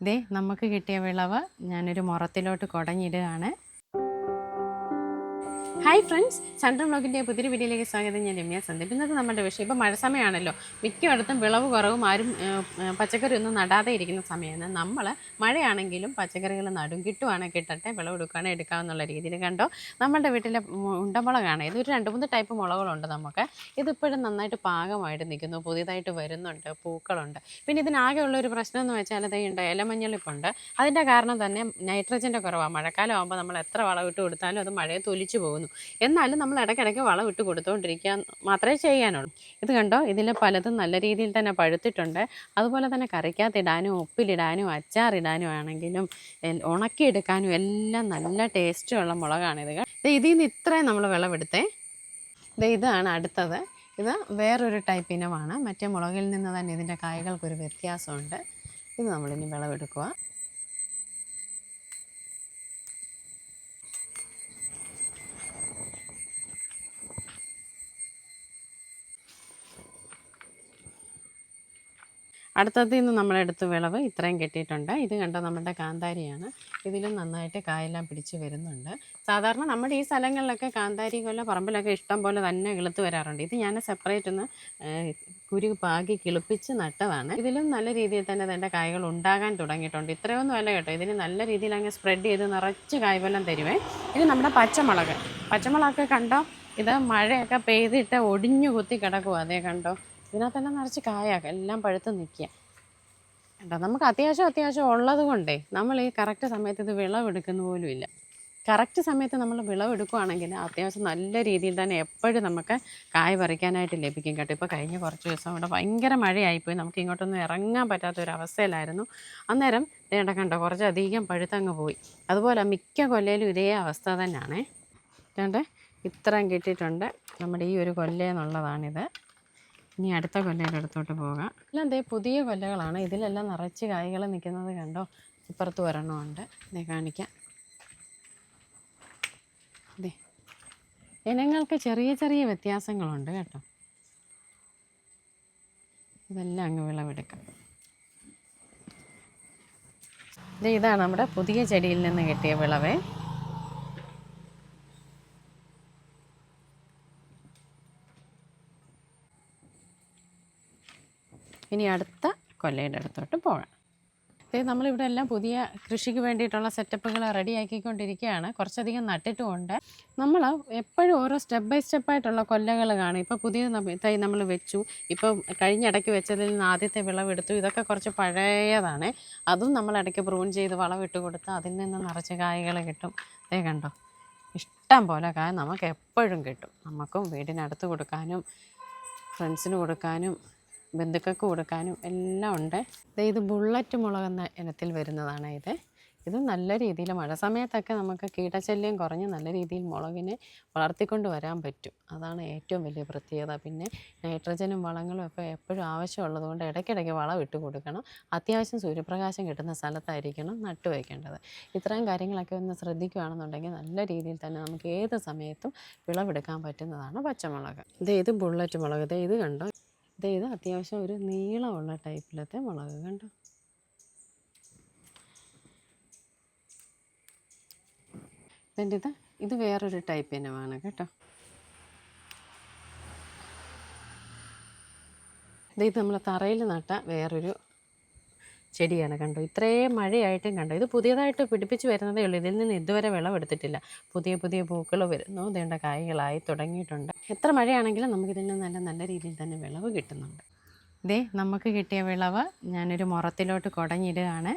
ദേ നമുക്ക് കിട്ടിയ വിളവ് ഞാനൊരു മുറത്തിലോട്ട് കുടഞ്ഞിടുകയാണ്. ഹായ് ഫ്രണ്ട്സ് ചന്ദ്രൻ ബ്ലോഗിന്റെ പുതിയൊരു വീഡിയോയിലേക്ക് സ്വാഗതം. ഞാൻ രമ്യ. സന്ദീപ് ഇന്നത്തെ നമ്മുടെ വിഷയം. ഇപ്പോൾ മഴ സമയമാണല്ലോ. മിക്കയിടത്തും വിളവ് കുറവും ആരും പച്ചക്കറി ഒന്നും നടാതെ ഇരിക്കുന്ന സമയമാണ്. നമ്മൾ മഴയാണെങ്കിലും പച്ചക്കറികൾ നടും കിട്ടുവാണെങ്കിൽ കിട്ടട്ടെ വിളവെടുക്കുകയാണെങ്കിൽ എടുക്കാമെന്നുള്ള രീതിയിൽ കണ്ടോ? നമ്മുടെ വീട്ടിലെ ഉണ്ടമുളകാണ്. ഇത് ഒരു രണ്ട് മൂന്ന് ടൈപ്പ് മുളകളുണ്ട് നമുക്ക്. ഇതിപ്പോഴും നന്നായിട്ട് പാകമായിട്ട് നിൽക്കുന്നു. പുതിയതായിട്ട് വരുന്നുണ്ട് പൂക്കളുണ്ട്. പിന്നെ ഇതിനാകെയുള്ള ഒരു പ്രശ്നം എന്ന് വെച്ചാൽ അത് ഉണ്ട് ഇലമഞ്ഞളിപ്പുണ്ട് അതിന്റെ കാരണം തന്നെ നൈട്രജന്റെ കുറവാണ് മഴക്കാലം ആകുമ്പോൾ നമ്മൾ എത്ര വളവിട്ട് കൊടുത്താലും അത് മഴയെ തൊലിച്ചു പോകുന്നു. എന്നാലും നമ്മൾ ഇടയ്ക്കിടയ്ക്ക് വളം ഇട്ട് കൊടുത്തുകൊണ്ടിരിക്കുക മാത്രമേ ചെയ്യാനുള്ളൂ. ഇത് കണ്ടോ? ഇതിൽ പലതും നല്ല രീതിയിൽ തന്നെ പഴുത്തിട്ടുണ്ട്. അതുപോലെ തന്നെ കറിക്കകത്തിടാനും ഉപ്പിലിടാനും അച്ചാറിടാനും ആണെങ്കിലും ഉണക്കിയെടുക്കാനും എല്ലാം നല്ല ടേസ്റ്റുള്ള മുളകാണിത് ഇതിൽ നിന്ന് ഇത്രയും നമ്മൾ വിളവെടുത്തേ. ഇതാണ് അടുത്തത്. ഇത് വേറൊരു ടൈപ്പ് ഇനമാണ്. മറ്റേ മുളകിൽ നിന്ന് തന്നെ ഇതിന്റെ കായകൾക്കൊരു വ്യത്യാസമുണ്ട്. ഇത് നമ്മളിനി വിളവെടുക്കുക അടുത്തതിൽ നിന്ന് നമ്മളെടുത്ത് വിളവ് ഇത്രയും കിട്ടിയിട്ടുണ്ട്. ഇത് കണ്ട നമ്മുടെ കാന്താരിയാണ്. ഇതിലും നന്നായിട്ട് കായെല്ലാം പിടിച്ച് വരുന്നുണ്ട്. സാധാരണ നമ്മുടെ ഈ സ്ഥലങ്ങളിലൊക്കെ കാന്താരി കൊല്ല പറമ്പിലൊക്കെ ഇഷ്ടം പോലെ തന്നെ കിളുത്ത് വരാറുണ്ട്. ഇത് ഞാൻ സെപ്പറേറ്റ് ഒന്ന് കുരു പാകി കിളിപ്പിച്ച് നട്ടതാണ്. ഇതിലും നല്ല രീതിയിൽ തന്നെ അതിന്റെ കായകൾ ഉണ്ടാകാൻ തുടങ്ങിയിട്ടുണ്ട്. ഇത്രയൊന്നും അല്ല കേട്ടോ. ഇതിന് നല്ല രീതിയിൽ അങ്ങ് സ്പ്രെഡ് ചെയ്ത് നിറച്ച് കായ്വെല്ലാം തരുവേ. ഇത് നമ്മുടെ പച്ചമുളക്. പച്ചമുളകൊക്കെ കണ്ടോ? ഇത് മഴയൊക്കെ പെയ്തിട്ട് ഒടിഞ്ഞു കുത്തി കിടക്കുമോ അതേ കണ്ടോ? ഇതിനകത്തെല്ലാം നിറച്ച് കായാക്കാം എല്ലാം പഴുത്ത് നിൽക്കുക. കേട്ടോ നമുക്ക് അത്യാവശ്യം അത്യാവശ്യം ഉള്ളത് കൊണ്ടേ നമ്മൾ ഈ കറക്റ്റ് സമയത്ത് ഇത് വിളവെടുക്കുന്ന പോലും ഇല്ല. കറക്റ്റ് സമയത്ത് നമ്മൾ വിളവെടുക്കുകയാണെങ്കിൽ അത്യാവശ്യം നല്ല രീതിയിൽ തന്നെ എപ്പോഴും നമുക്ക് കായ പറിക്കാനായിട്ട് ലഭിക്കും. കേട്ടോ ഇപ്പോൾ കഴിഞ്ഞ കുറച്ച് ദിവസം ഇവിടെ ഭയങ്കര മഴയായിപ്പോയി. നമുക്ക് ഇങ്ങോട്ടൊന്നും ഇറങ്ങാൻ പറ്റാത്ത ഒരു അവസ്ഥയിലായിരുന്നു. അന്നേരം വേണ്ട കണ്ടോ കുറച്ചധികം പഴുത്തങ്ങ് പോയി. അതുപോലെ മിക്ക കൊല്ലയിലും ഇതേ അവസ്ഥ തന്നെയാണേ. വേണ്ടേ ഇത്രയും കിട്ടിയിട്ടുണ്ട്. നമ്മുടെ ഈ ഒരു കൊല്ലയെന്നുള്ളതാണിത്. ഇനി അടുത്ത കൊല്ലയുടെ അടുത്തോട്ട് പോകാം. എല്ലാം ദേ പുതിയ കൊല്ലകളാണ്. ഇതിലെല്ലാം നിറച്ച് കായ്കൾ നിൽക്കുന്നത് കണ്ടോ? ഇപ്പുറത്ത് ഒരെണ്ണമുണ്ട്. ഇതേ കാണിക്കാം. ദേ. ഇനങ്ങൾക്ക് ചെറിയ ചെറിയ വ്യത്യാസങ്ങളുണ്ട് കേട്ടോ. ഇതെല്ലാം അങ്ങ് വിളവെടുക്കാം. ഇതാണ് നമ്മുടെ പുതിയ ചെടിയിൽ നിന്ന് കിട്ടിയ വിളവേ. ഇനി അടുത്ത കൊല്ലയുടെ അടുത്തോട്ട് പോകാം അതായത് നമ്മളിവിടെ എല്ലാം പുതിയ കൃഷിക്ക് വേണ്ടിയിട്ടുള്ള സെറ്റപ്പുകൾ റെഡിയാക്കിക്കൊണ്ടിരിക്കുകയാണ്. കുറച്ചധികം നട്ടിട്ടുമുണ്ട്. നമ്മൾ എപ്പോഴും ഓരോ സ്റ്റെപ്പ് ബൈ സ്റ്റെപ്പായിട്ടുള്ള കൊല്ലകൾ കാണും. ഇപ്പോൾ പുതിയ തൈ നമ്മൾ വെച്ചു. ഇപ്പോൾ കഴിഞ്ഞിടയ്ക്ക് വെച്ചതിൽ നിന്ന് ആദ്യത്തെ വിളവെടുത്തു. ഇതൊക്കെ കുറച്ച് പഴയതാണ്. അതും നമ്മൾ ഇടയ്ക്ക് പ്രൂൺ ചെയ്ത് വളമിട്ട് കൊടുത്ത് അതിൽ നിന്ന് നിറച്ച് കായകൾ കിട്ടും. അതേ കണ്ടോ? ഇഷ്ടം പോലെ കായ നമുക്ക് എപ്പോഴും കിട്ടും. നമുക്കും വീടിനടുത്ത് കൊടുക്കാനും ഫ്രണ്ട്സിന് കൊടുക്കാനും ബന്ധുക്കൾക്ക് കൊടുക്കാനും എല്ലാം ഉണ്ട്. ഇത് ബുള്ളറ്റ് മുളക് എന്ന ഇനത്തിൽ വരുന്നതാണ് ഇത്. ഇത് നല്ല രീതിയിൽ മഴ സമയത്തൊക്കെ നമുക്ക് കീടശല്യം കുറഞ്ഞ് നല്ല രീതിയിൽ മുളകിനെ വളർത്തിക്കൊണ്ട് വരാൻ പറ്റും. അതാണ് ഏറ്റവും വലിയ പ്രത്യേകത. പിന്നെ നൈട്രജനും വളങ്ങളും ഒക്കെ എപ്പോഴും ആവശ്യമുള്ളത് കൊണ്ട് ഇടയ്ക്കിടയ്ക്ക് വളം ഇട്ട് കൊടുക്കണം. അത്യാവശ്യം സൂര്യപ്രകാശം കിട്ടുന്ന സ്ഥലത്തായിരിക്കണം നട്ടു വയ്ക്കേണ്ടത് ഇത്രയും കാര്യങ്ങളൊക്കെ ഒന്ന് ശ്രദ്ധിക്കുകയാണെന്നുണ്ടെങ്കിൽ നല്ല രീതിയിൽ തന്നെ നമുക്ക് ഏത് സമയത്തും വിളവെടുക്കാൻ പറ്റുന്നതാണ് പച്ചമുളക്. ഇത് ഇത് ബുള്ളറ്റ് മുളക്. ഇത് ഇത് കണ്ടോ? ദേ അത്യാവശ്യം ഒരു നീളമുള്ള ടൈപ്പിലത്തെ മുളക് കണ്ടോ? ഇതിന്റെ ഇത്? ഇത് വേറൊരു ടൈപ്പ് ഇനമാണ് കേട്ടോ. ഇത് നമ്മൾ തറയിൽ നട്ട വേറൊരു ചെടിയാണ് കണ്ടോ? ഇത്രയും മഴയായിട്ടും കണ്ടോ? ഇത് പുതിയതായിട്ട് പിടിപ്പിച്ച് വരുന്നതേ ഉള്ളൂ. ഇതിൽ നിന്ന് ഇതുവരെ വിളവെടുത്തിട്ടില്ല പുതിയ പുതിയ പൂക്കൾ വരുന്നു. ഇതേണ്ട കായ്കളായി തുടങ്ങിയിട്ടുണ്ട്. എത്ര മഴയാണെങ്കിലും നമുക്കിതിൽ നിന്ന് നല്ല നല്ല രീതിയിൽ തന്നെ വിളവ് കിട്ടുന്നുണ്ട്. ഇതേ നമുക്ക് കിട്ടിയ വിളവ് ഞാനൊരു മുറത്തിലോട്ട് കുടഞ്ഞിടുകയാണ്.